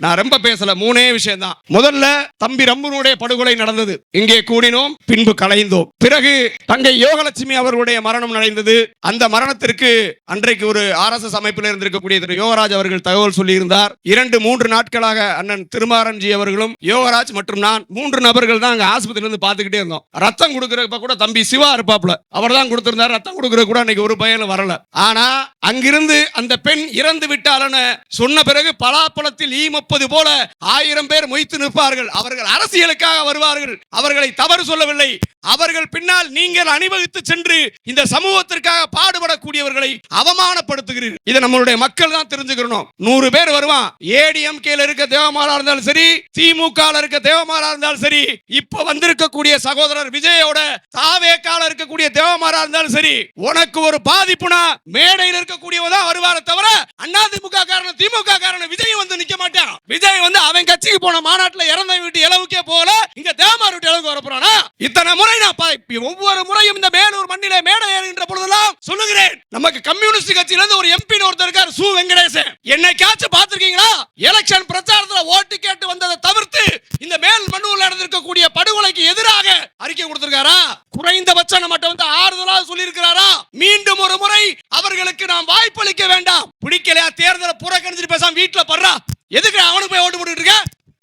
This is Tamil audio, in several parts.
நான் ரொம்ப பேசல மூணே விஷயம் தான் முதல்ல தம்பி ரம்புனுடைய படுகொலை நடந்தது. இங்கே கூடினோம் பின்பு கலைந்தோம். பிறகு தங்கை யோகலட்சுமி அவர்களுடைய மரணம் நடந்தது. அந்த மரணத்திற்கு அன்றைக்கு ஒரு ஆர்எஸ்எஸ் அமைப்பில் இருந்திருக்கக்கூடிய திரு யோகராஜ் அவர்கள் தகவல் சொல்லியிருந்தார். இரண்டு மூன்று நாட்களாக அண்ணன் திருமாரன்ஜி அவர்களும் யோகராஜ் மற்றும் நான் மூன்று நபர்கள் தான் அங்க ஆஸ்பத்திரியில இருந்து பார்த்துக்கிட்டே இருந்தோம். ரத்தம் கொடுக்கறப்ப கூட தம்பி சிவா இருப்பாப்ல அவர் தான் கொடுத்திருந்தார் ரத்தம் கொடுக்கற கூட அன்னைக்கு ஒரு பையனும் வரல. ஆனா அங்கிருந்து அந்த பெண் இறந்து விட்டாலன்னு சொன்ன பிறகு பலாப்பழத்தில் ஈம முப்பது போல ஆயிரம் பேர் மொய்த்து நிற்பார்கள். அவர்கள் அரசியலுக்காக வருவார்கள். அவர்களை தவறு சொல்லவில்லை. அவர்கள் பின்னால் நீங்கள் அணிவகுத்து சென்று இந்த சமூகத்திற்காக பாடுபடக்கூடியவர்களை அவமானப்படுத்துகிறீர்கள். இதை நம்மளுடைய மக்கள் தான் தெரிஞ்சுக்கணும் நூறு பேர் வருவான். ஏடிஎம்கேல இருக்க தேவமாலா இருந்தாலும் சரி திமுக இருக்க தேவமாலா இருந்தாலும் சரி இப்ப வந்திருக்கக்கூடிய சகோதரர் விஜயோட தாவேக்கால இருக்கக்கூடிய தேவமாரா இருந்தாலும் சரி உனக்கு ஒரு பாதிப்புனா மேடையில் இருக்கக்கூடியவதான் வருவார வருவாரே தவிர அண்ணா திமுக காரணம் திமுக காரணம் விஜய் வந்து நிக்க மாட்டான். விஜய் வந்து அவன் கட்சிக்கு போன மாநாட்டுல இறந்த வீட்டு இளவுக்கே போல இங்க தேமார் வீட்டு இளவுக்கு வரப்போறானா இத்தனை முறை நான் ஒவ்வொரு முறையும் இந்த மேலூர் மண்ணில மேடை ஏறுகின்ற பொழுதெல்லாம் சொல்லுகிறேன். நமக்கு கம்யூனிஸ்ட் கட்சியில இருந்து ஒரு எம்பி ஒருத்தர் இருக்கார் சு வெங்கடேசன். என்னைக்காச்சும் பார்த்திருக்கீங்களா? எலெக்ஷன் பிரச்சாரத்துல ஓட்டு கேட்டு வந்ததை தவிர்த்து இந்த மேல் மண்ணூர்ல நடந்திருக்கக்கூடிய படுகொலைக்கு எதிராக அறிக்கை கொடுத்திருக்காரா? குறைந்தபட்சம் நம்மகிட்ட வந்து ஆறுதலா சொல்லியிருக்கிறாரா? மீண்டும் ஒரு முறை அவர்களுக்கு நாம் வாய்ப்பளிக்க வேண்டாம். பிடிக்கலையா? தேர்தலை புறக்கணிச்சிட்டு பேசாம வீட்டுல படுறா. எதுக்கு அவனுக்கு போய் ஓட்டு போட்டுட்டு இருக்க?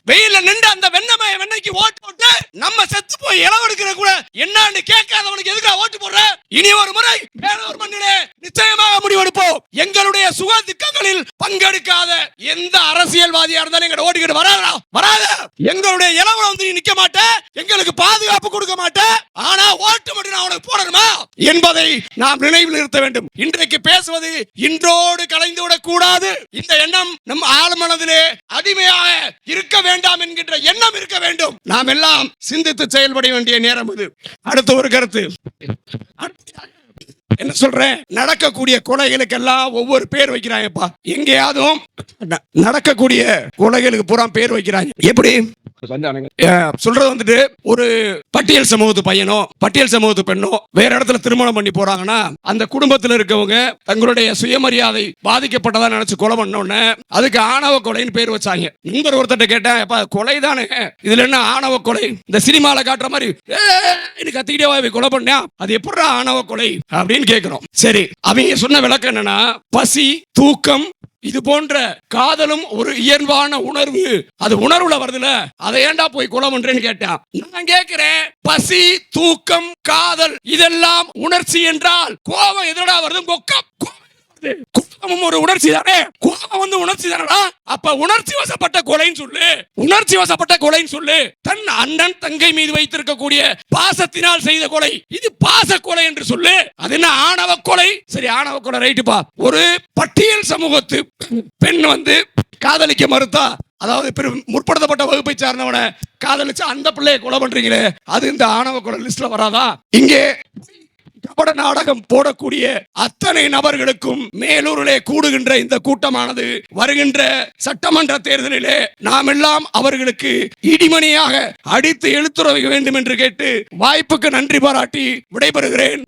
வெயில நின்று அந்த வெண்ணமய வெண்ணைக்கு ஓட்டு போட்டு நம்ம செத்து போய் இளவெடுக்கிற கூட என்னன்னு கேட்காதவனுக்கு எதுக்கா ஓட்டு போடுற? இனி ஒரு முறை வேறொரு மண்ணிலே நிச்சயமாக முடிவெடுப்போம். எங்களுடைய சுக திட்டங்களில் பங்கெடுக்காத எந்த அரசியல்வாதியா இருந்தாலும் எங்க ஓடிக்கிட்டு வராதா வராத. எங்களுடைய இளவல வந்து நீ நிக்க மாட்ட. எங்களுக்கு பாதுகாப்பு கொடுக்க மாட்ட. ஆனா ஓட்டு மட்டும் நான் உனக்கு போடணுமா? என்பதை நாம் நினைவில் நிறுத்த வேண்டும். இன்றைக்கு பேசுவது இன்றோடு கலைந்து விடக்கூடாது இந்த எண்ணம் நம் ஆழ்மனதிலே அடிமையாக இருக்க வேண்டாம் என்கின்ற எண்ணம் இருக்க வேண்டும். நாம் எல்லாம் சிந்தித்து செயல்பட வேண்டிய நேரம் இது. அடுத்த ஒரு கருத்து. என்ன சொல்றேன்? நடக்கக்கூடிய கொலைகளுக்கெல்லாம் ஒவ்வொரு பேர் வைக்கிறாங்கப்பா எங்கேயாவது ந- நடக்கக்கூடிய கொலைகளுக்கு பூரா பேர் வைக்கிறாங்க. எப்படி? சொல்றது வந்துட்டு ஒரு பட்டியல் சமூகத்து பையனோ பட்டியல் சமூகத்து பெண்ணோ வேற இடத்துல திருமணம் பண்ணி போறாங்கன்னா அந்த குடும்பத்துல இருக்கவங்க தங்களுடைய சுயமரியாதை பாதிக்கப்பட்டதா நினைச்சு கொலை பண்ண உடனே அதுக்கு ஆணவ கொலைன்னு பேர் வச்சாங்க. நண்பர் ஒருத்தட்ட கேட்டேன் எப்பா கொலை தானே இதுல என்ன ஆணவ கொலை? இந்த சினிமால காட்டுற மாதிரி "ஏய்" கத்திக்கிட்டே போய் கொலை பண்ணா? அது எப்படா ஆணவ கொலை? அப்படின்னு கேக்குறோம். சரி அவங்க சொன்ன விளக்கம் என்னன்னா பசி தூக்கம் இது போன்ற காதலும் ஒரு இயல்பான உணர்வு. அது உணர்வுல வருதுல அதை ஏன்டா போய் கொலை பண்றேன்னு கேட்டான் நான் கேட்கிறேன் பசி தூக்கம் காதல் இதெல்லாம் உணர்ச்சி என்றால் கோபம் எதிரடா வருது? கொக்கம். கோபம் வருது. ஒரு உணர்ச்சி தானே? கோபம் வந்து உணர்ச்சி தானடா? அப்ப உணர்ச்சி வசப்பட்ட கொலைன்னு சொல்லு. உணர்ச்சி வசப்பட்ட கொலைன்னு சொல்லு. தன் அண்ணன் தங்கை மீது வைத்திருக்கக்கூடிய பாசத்தினால் செய்த கொலை. இது பாச கொலை என்று சொல்லு. அது என்ன ஆணவ கொலை? சரி ஆணவ கொலை ரைட்டுப்பா ஒரு பட்டியல் சமூகத்து பெண் வந்து காதலிக்க மறுத்தா அதாவது பெரும் முற்படுத்தப்பட்ட வகுப்பை சார்ந்தவனை காதலிச்சு அந்த பிள்ளையை கொலை பண்றீங்களே. அது இந்த ஆணவ கொலை லிஸ்ட்ல வராதா? இங்கே கபட நாடகம் போடக்கூடிய அத்தனை நபர்களுக்கும் மேலூரிலே கூடுகின்ற இந்த கூட்டமானது வருகின்ற சட்டமன்ற தேர்தலிலே நாம் எல்லாம் அவர்களுக்கு இடிமணியாக அடித்து எழுத்துறவை வேண்டும் என்று கேட்டு வாய்ப்புக்கு நன்றி பாராட்டி விடைபெறுகிறேன்.